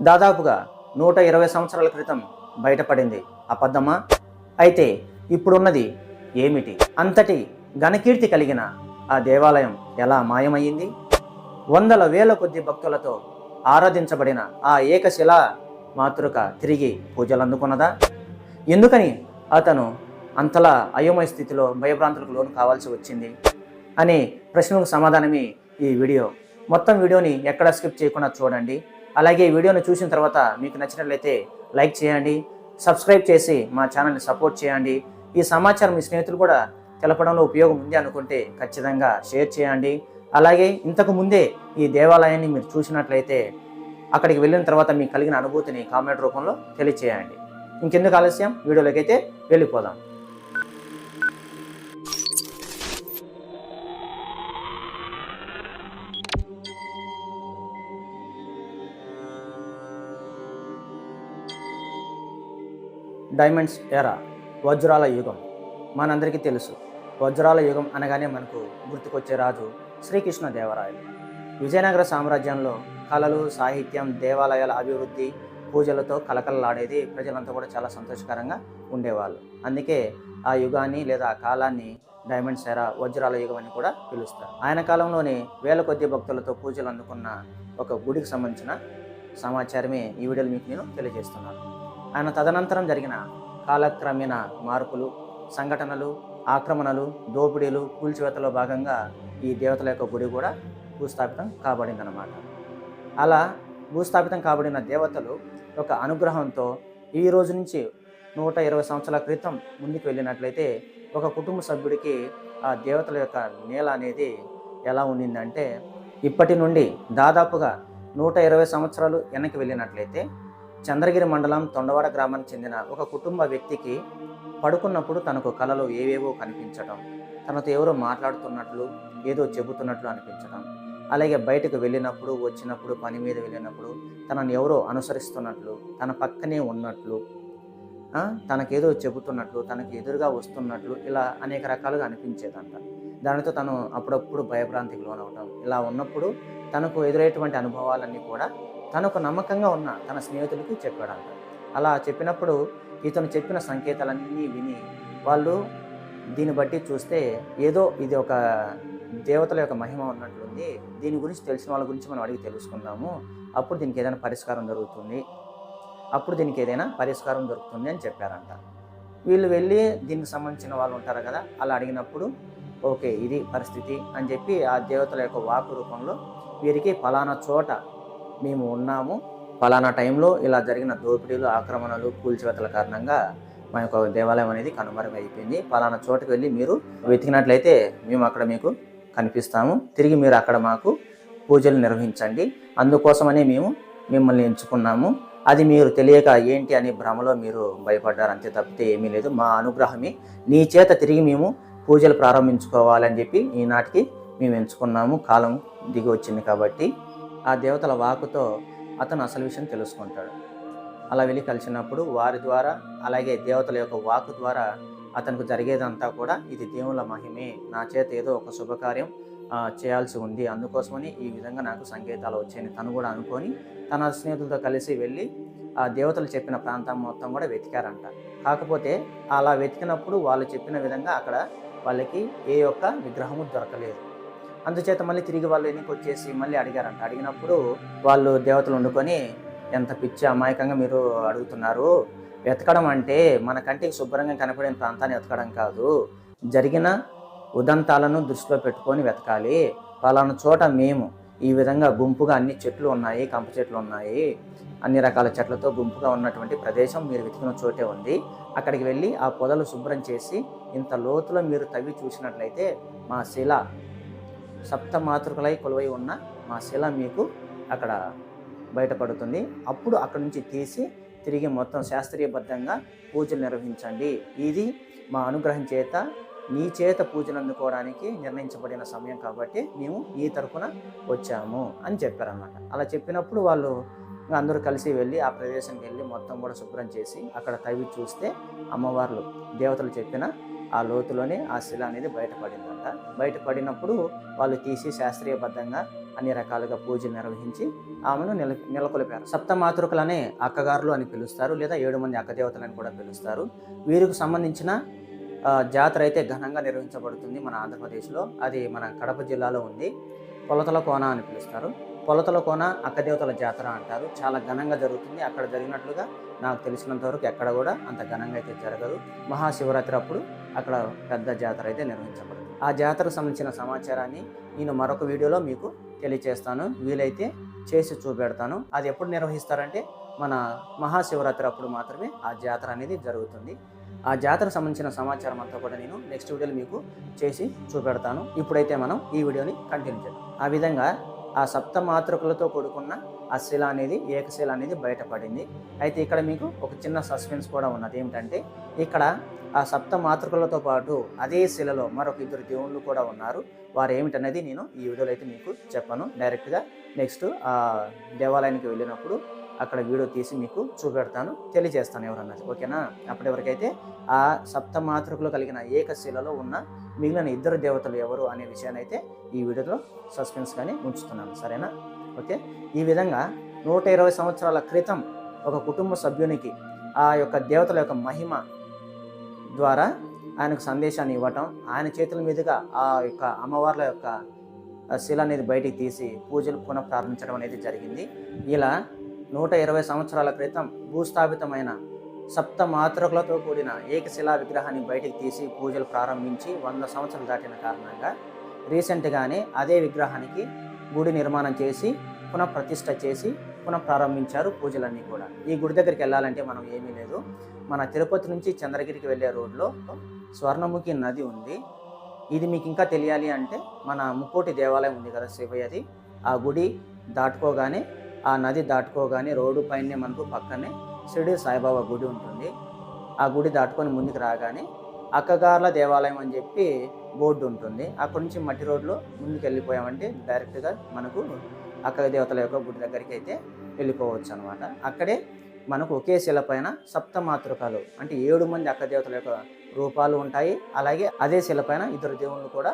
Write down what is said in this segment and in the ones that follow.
దాదాపుగా నూట ఇరవై సంవత్సరాల క్రితం బయటపడింది అబద్ధమా? అయితే ఇప్పుడున్నది ఏమిటి? అంతటి ఘనకీర్తి కలిగిన ఆ దేవాలయం ఎలా మాయమయ్యింది? వందల వేల కొద్ది భక్తులతో ఆరాధించబడిన ఆ ఏకశిలా మాతృక తిరిగి పూజలు అందుకున్నదా ఎందుకని అతను అంతలా అయోమయ స్థితిలో భయభ్రాంతులకు లోను కావాల్సి వచ్చింది? అనే ప్రశ్నకు సమాధానమే ఈ వీడియో. మొత్తం వీడియోని ఎక్కడ స్కిప్ చేయకుండా చూడండి. అలాగే ఈ వీడియోని చూసిన తర్వాత మీకు నచ్చినట్లయితే లైక్ చేయండి సబ్స్క్రైబ్ చేసి మా ఛానల్ని సపోర్ట్ చేయండి. ఈ సమాచారం మీ స్నేహితులు కూడా తెలపడంలో ఉపయోగం ఉంది అనుకుంటే ఖచ్చితంగా షేర్ చేయండి. అలాగే ఇంతకు ముందే ఈ దేవాలయాన్ని మీరు చూసినట్లయితే అక్కడికి వెళ్ళిన తర్వాత మీకు కలిగిన అనుభూతిని కామెంట్ రూపంలో తెలియచేయండి. ఇంకెందుకు ఆలస్యం? వీడియోలోకి అయితే వెళ్ళిపోదాం. డైమండ్స్ ఎరా వజ్రాల యుగం. మనందరికీ తెలుసు వజ్రాల యుగం అనగానే మనకు గుర్తుకొచ్చే రాజు శ్రీకృష్ణదేవరాయలు విజయనగర సామ్రాజ్యంలో కళలు సాహిత్యం దేవాలయాల అభివృద్ధి పూజలతో కలకలలాడేది ప్రజలంతా కూడా చాలా సంతోషకరంగా ఉండేవాళ్ళు. అందుకే ఆ యుగాన్ని లేదా ఆ కాలాన్ని డైమండ్స్ ఎరా వజ్రాల యుగం అని కూడా పిలుస్తారు. ఆయన కాలంలోనే వేల కొద్ది భక్తులతో పూజలు అందుకున్న ఒక గుడికి సంబంధించిన సమాచారమే ఈ వీడియోలో మీకు నేను తెలియజేస్తున్నాను. ఆయన తదనంతరం జరిగిన కాలక్రమేణ మార్పులు సంఘటనలు ఆక్రమణలు దోపిడీలు కూల్చివేతలో భాగంగా ఈ దేవతల యొక్క గుడి కూడా భూస్థాపితం కాబడిందన్నమాట. అలా భూస్థాపితం కాబడిన దేవతలు ఒక అనుగ్రహంతో ఈ రోజు నుంచి నూట ఇరవై సంవత్సరాల క్రితం ముందుకు వెళ్ళినట్లయితే ఒక కుటుంబ సభ్యుడికి ఆ దేవతల యొక్క నేల అనేది ఎలా ఉండిందంటే ఇప్పటి నుండి దాదాపుగా నూట ఇరవై సంవత్సరాలు వెనక్కి వెళ్ళినట్లయితే చంద్రగిరి మండలం తొండవాడ గ్రామానికి చెందిన ఒక కుటుంబ వ్యక్తికి పడుకున్నప్పుడు తనకు కలలో ఏవేవో కనిపించడం తనతో ఎవరో మాట్లాడుతున్నట్లు ఏదో చెబుతున్నట్లు అనిపించడం అలాగే బయటకు వెళ్ళినప్పుడు వచ్చినప్పుడు పని మీద వెళ్ళినప్పుడు తనని ఎవరో అనుసరిస్తున్నట్లు తన పక్కనే ఉన్నట్లు తనకేదో చెబుతున్నట్లు తనకు ఎదురుగా వస్తున్నట్లు ఇలా అనేక రకాలుగా అనిపించేదంట. దానితో తను అప్పుడప్పుడు భయభ్రాంతికి లోనవటం ఇలా ఉన్నప్పుడు తనకు ఎదురయ్యేటువంటి అనుభవాలన్నీ కూడా తనకు నమ్మకంగా ఉన్న తన స్నేహితుడికి చెప్పాడంట. అలా చెప్పినప్పుడు ఇతను చెప్పిన సంకేతాలన్నీ విని వాళ్ళు దీన్ని బట్టి చూస్తే ఏదో ఇది ఒక దేవతల యొక్క మహిమ ఉన్నట్లుంది దీని గురించి తెలిసిన వాళ్ళ గురించి మనం అడిగి తెలుసుకుందాము. అప్పుడు దీనికి ఏదైనా పరిష్కారం దొరుకుతుంది. అప్పుడు దీనికి ఏదైనా పరిష్కారం దొరుకుతుంది అని చెప్పారంట. వీళ్ళు వెళ్ళి దీనికి సంబంధించిన వాళ్ళు ఉంటారు కదా అలా అడిగినప్పుడు ఓకే ఇది పరిస్థితి అని చెప్పి ఆ దేవతల యొక్క వాకు రూపంలో వీరికి ఫలానా చోట మేము ఉన్నాము. ఫలానా టైంలో ఇలా జరిగిన దోపిడీలు ఆక్రమణలు కూల్చివేతల కారణంగా మా యొక్క దేవాలయం అనేది కనుమరుగైపోయింది ఫలానా చోటుకు వెళ్ళి మీరు వెతికినట్లయితే మేము అక్కడ మీకు కనిపిస్తాము. తిరిగి మీరు అక్కడ మాకు పూజలు నిర్వహించండి. అందుకోసమనే మేము మిమ్మల్ని ఎంచుకున్నాము. అది మీరు తెలియక ఏంటి అని భ్రమలో మీరు భయపడ్డారు. అంతే తప్పితే ఏమీ లేదు. మా అనుగ్రహమే. నీ చేత తిరిగి మేము పూజలు ప్రారంభించుకోవాలని చెప్పి ఈనాటికి మేము ఎంచుకున్నాము. కాలం దిగి వచ్చింది కాబట్టి ఆ దేవతల వాకుతో అతను అసలు విషయం తెలుసుకుంటాడు. అలా వెళ్ళి కలిసినప్పుడు వారి ద్వారా అలాగే దేవతల యొక్క వాకు ద్వారా అతనికి జరిగేదంతా కూడా ఇది దేవుల మహిమే. నా చేత ఏదో ఒక శుభకార్యం చేయాల్సి ఉంది. అందుకోసమని ఈ విధంగా నాకు సంకేతాలు వచ్చాయని తను కూడా అనుకొని తన స్నేహితులతో కలిసి వెళ్ళి ఆ దేవతలు చెప్పిన ప్రాంతం మొత్తం కూడా వెతికారంట. కాకపోతే అలా వెతికినప్పుడు వాళ్ళు చెప్పిన విధంగా అక్కడ వాళ్ళకి ఏ యొక్క విగ్రహము దొరకలేదు. అందుచేత మళ్ళీ తిరిగి వాళ్ళు వెనక్కి వచ్చేసి మళ్ళీ అడిగారంట. అడిగినప్పుడు వాళ్ళు దేవతలు వండుకొని ఎంత పిచ్చి అమాయకంగా మీరు అడుగుతున్నారు. వెతకడం అంటే మన కంటికి శుభ్రంగా కనపడిన ప్రాంతాన్ని వెతకడం కాదు. జరిగిన ఉదంతాలను దృష్టిలో పెట్టుకొని వెతకాలి. పలానా చోట మేము ఈ విధంగా గుంపుగా అన్ని చెట్లు ఉన్నాయి కంప చెట్లు ఉన్నాయి. అన్ని రకాల చెట్లతో గుంపుగా ఉన్నటువంటి ప్రదేశం మీరు వెతికిన చోటే ఉంది. అక్కడికి వెళ్ళి ఆ పొదలు శుభ్రం చేసి ఇంత లోతులో మీరు తవ్వి చూసినట్లయితే మా శిల సప్త మాతృకలై కొలువై ఉన్న మా శిల మీకు అక్కడ బయటపడుతుంది. అప్పుడు అక్కడి నుంచి తీసి తిరిగి మొత్తం శాస్త్రీయబద్ధంగా పూజలు నిర్వహించండి. ఇది మా అనుగ్రహం చేత నీ చేత పూజలు అందుకోవడానికి నిర్ణయించబడిన సమయం కాబట్టి మేము ఈ తరఫున వచ్చాము అని చెప్పారన్నమాట. అలా చెప్పినప్పుడు వాళ్ళు అందరూ కలిసి వెళ్ళి ఆ ప్రదేశానికి వెళ్ళి మొత్తం కూడా శుభ్రం చేసి అక్కడ తవ్వి చూస్తే అమ్మవార్లు దేవతలు చెప్పిన ఆ లోతులోనే ఆ శిల అనేది బయటపడిందంట. బయటపడినప్పుడు వాళ్ళు తీసి శాస్త్రీయబద్ధంగా అన్ని రకాలుగా పూజలు నిర్వహించి ఆమెను నెల నెలకొల్పారు. సప్తమాతృకలనే అక్కగారులు అని పిలుస్తారు లేదా ఏడు మంది అక్కదేవతలని కూడా పిలుస్తారు. వీరికి సంబంధించిన జాతర అయితే ఘనంగా నిర్వహించబడుతుంది మన ఆంధ్రప్రదేశ్లో. అది మన కడప జిల్లాలో ఉంది. కొలతల కోన అని పిలుస్తారు. కొలతల కోన అక్కదేవతల జాతర అంటారు. చాలా ఘనంగా జరుగుతుంది. అక్కడ జరిగినట్లుగా నాకు తెలిసినంత వరకు ఎక్కడ కూడా అంత ఘనంగా అయితే జరగదు. మహాశివరాత్రి అప్పుడు అక్కడ పెద్ద జాతర అయితే నిర్వహించబడుతుంది. ఆ జాతరకు సంబంధించిన సమాచారాన్ని నేను మరొక వీడియోలో మీకు తెలియచేస్తాను. వీలైతే చేసి చూపెడతాను. అది ఎప్పుడు నిర్వహిస్తారంటే మన మహాశివరాత్రి అప్పుడు మాత్రమే ఆ జాతర అనేది జరుగుతుంది. ఆ జాతరకు సంబంధించిన సమాచారం అంతా కూడా నేను నెక్స్ట్ వీడియోలో మీకు చేసి చూపెడతాను. ఇప్పుడైతే మనం ఈ వీడియోని కంటిన్యూ చేద్దాం. ఆ విధంగా ఆ సప్త మాతృకలతో కూడుకున్న ఆ శిల అనేది ఏకశిల అనేది బయటపడింది. అయితే ఇక్కడ మీకు ఒక చిన్న సస్పెన్స్ కూడా ఉన్నది. ఏమిటంటే ఇక్కడ ఆ సప్త మాతృకలతో పాటు అదే శిలలో మరొక ఇద్దరు దేవుళ్ళు కూడా ఉన్నారు. వారు ఏమిటనేది నేను ఈ వీడియోలో అయితే మీకు చెప్పను. డైరెక్ట్గా నెక్స్ట్ ఆ దేవాలయానికి వెళ్ళినప్పుడు అక్కడ వీడియో తీసి మీకు చూపెడతాను. తెలియజేస్తాను ఎవరన్నది. ఓకేనా? అప్పటి వరకైతే ఆ సప్త మాతృకలు కలిగిన ఏకశిలలో ఉన్న మిగిలిన ఇద్దరు దేవతలు ఎవరు అనే విషయాన్ని అయితే ఈ వీడియోలో సస్పెన్స్గానే ఉంచుతున్నాను. సరేనా? ఓకే? ఈ విధంగా నూట ఇరవై సంవత్సరాల క్రితం ఒక కుటుంబ సభ్యునికి ఆ యొక్క దేవతల యొక్క మహిమ ద్వారా ఆయనకు సందేశాన్ని ఇవ్వటం ఆయన చేతుల మీదుగా ఆ యొక్క అమ్మవార్ల యొక్క శిల అనేది బయటికి తీసి పూజలు పునః ప్రారంభించడం అనేది జరిగింది. ఇలా నూట ఇరవై సంవత్సరాల క్రితం భూస్థాపితమైన సప్త మాతృకలతో కూడిన ఏకశిలా విగ్రహాన్ని బయటికి తీసి పూజలు ప్రారంభించి వంద సంవత్సరాలు దాటిన కారణంగా రీసెంట్గానే అదే విగ్రహానికి గుడి నిర్మాణం చేసి పునఃప్రతిష్ట చేసి పునః ప్రారంభించారు పూజలన్నీ కూడా. ఈ గుడి దగ్గరికి వెళ్ళాలంటే మనం ఏమీ లేదు. మన తిరుపతి నుంచి చంద్రగిరికి వెళ్ళే రోడ్లో స్వర్ణముఖి నది ఉంది. ఇది మీకు ఇంకా తెలియాలి అంటే మన ముక్కోటి దేవాలయం ఉంది కదా శివయ్యది ఆ గుడి దాటుకోగానే ఆ నది దాటుకోగానే రోడ్డు పైనే మనకు పక్కనే షిరిడి సాయిబాబా గుడి ఉంటుంది. ఆ గుడి దాటుకొని ముందుకు రాగానే అక్కగార్ల దేవాలయం అని చెప్పి బోర్డు ఉంటుంది. అక్కడ నుంచి మట్టి రోడ్లో ముందుకు వెళ్ళిపోయామంటే డైరెక్ట్గా మనకు అక్క దేవతల యొక్క గుడి దగ్గరికి అయితే వెళ్ళిపోవచ్చు అనమాట అక్కడే మనకు ఒకే శిల పైన సప్తమాతృకాలు అంటే ఏడు మంది అక్క దేవతల యొక్క రూపాలు ఉంటాయి. అలాగే అదే శిల పైన ఇద్దరు దేవుళ్ళు కూడా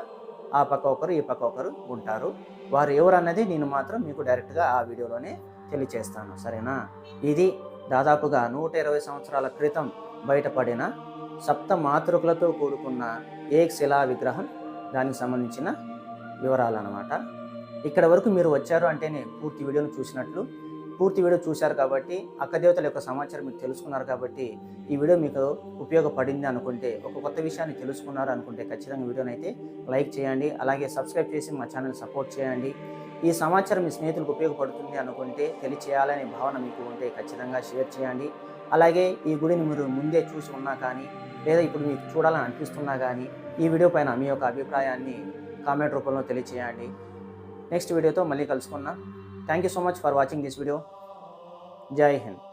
ఆ పక్క ఒకరు ఈ పక్క ఒకరు ఉంటారు. వారు ఎవరు అన్నది నేను మాత్రం మీకు డైరెక్ట్గా ఆ వీడియోలోనే తెలియచేస్తాను. సరేనా? ఇది దాదాపుగా నూట ఇరవై సంవత్సరాల క్రితం బయటపడిన సప్త మాతృకులతో కూడుకున్న ఏక్ శిలా విగ్రహం దానికి సంబంధించిన వివరాలు అనమాట ఇక్కడ వరకు మీరు వచ్చారు అంటేనే పూర్తి వీడియోను చూసినట్లు. పూర్తి వీడియో చూశారు కాబట్టి అక్కదేవతల యొక్క సమాచారం మీరు తెలుసుకున్నారు కాబట్టి ఈ వీడియో మీకు ఉపయోగపడింది అనుకుంటే ఒక కొత్త విషయాన్ని తెలుసుకున్నారు అనుకుంటే ఖచ్చితంగా వీడియోని అయితే లైక్ చేయండి. అలాగే సబ్స్క్రైబ్ చేసి మా ఛానల్ సపోర్ట్ చేయండి. ఈ సమాచారం మీ స్నేహితులకు ఉపయోగపడుతుంది అనుకుంటే తెలియచేయాలనే భావన మీకు ఉంటే ఖచ్చితంగా షేర్ చేయండి. అలాగే ఈ గుడిని మీరు ముందే చూసి ఉన్నా కానీ లేదా ఇప్పుడు మీకు చూడాలని అనిపిస్తున్నా కానీ ఈ వీడియో పైన మీ యొక్క అభిప్రాయాన్ని కామెంట్ రూపంలో తెలియచేయండి. నెక్స్ట్ వీడియోతో మళ్ళీ కలుసుకున్నా thank you so much for watching this video Jai Hind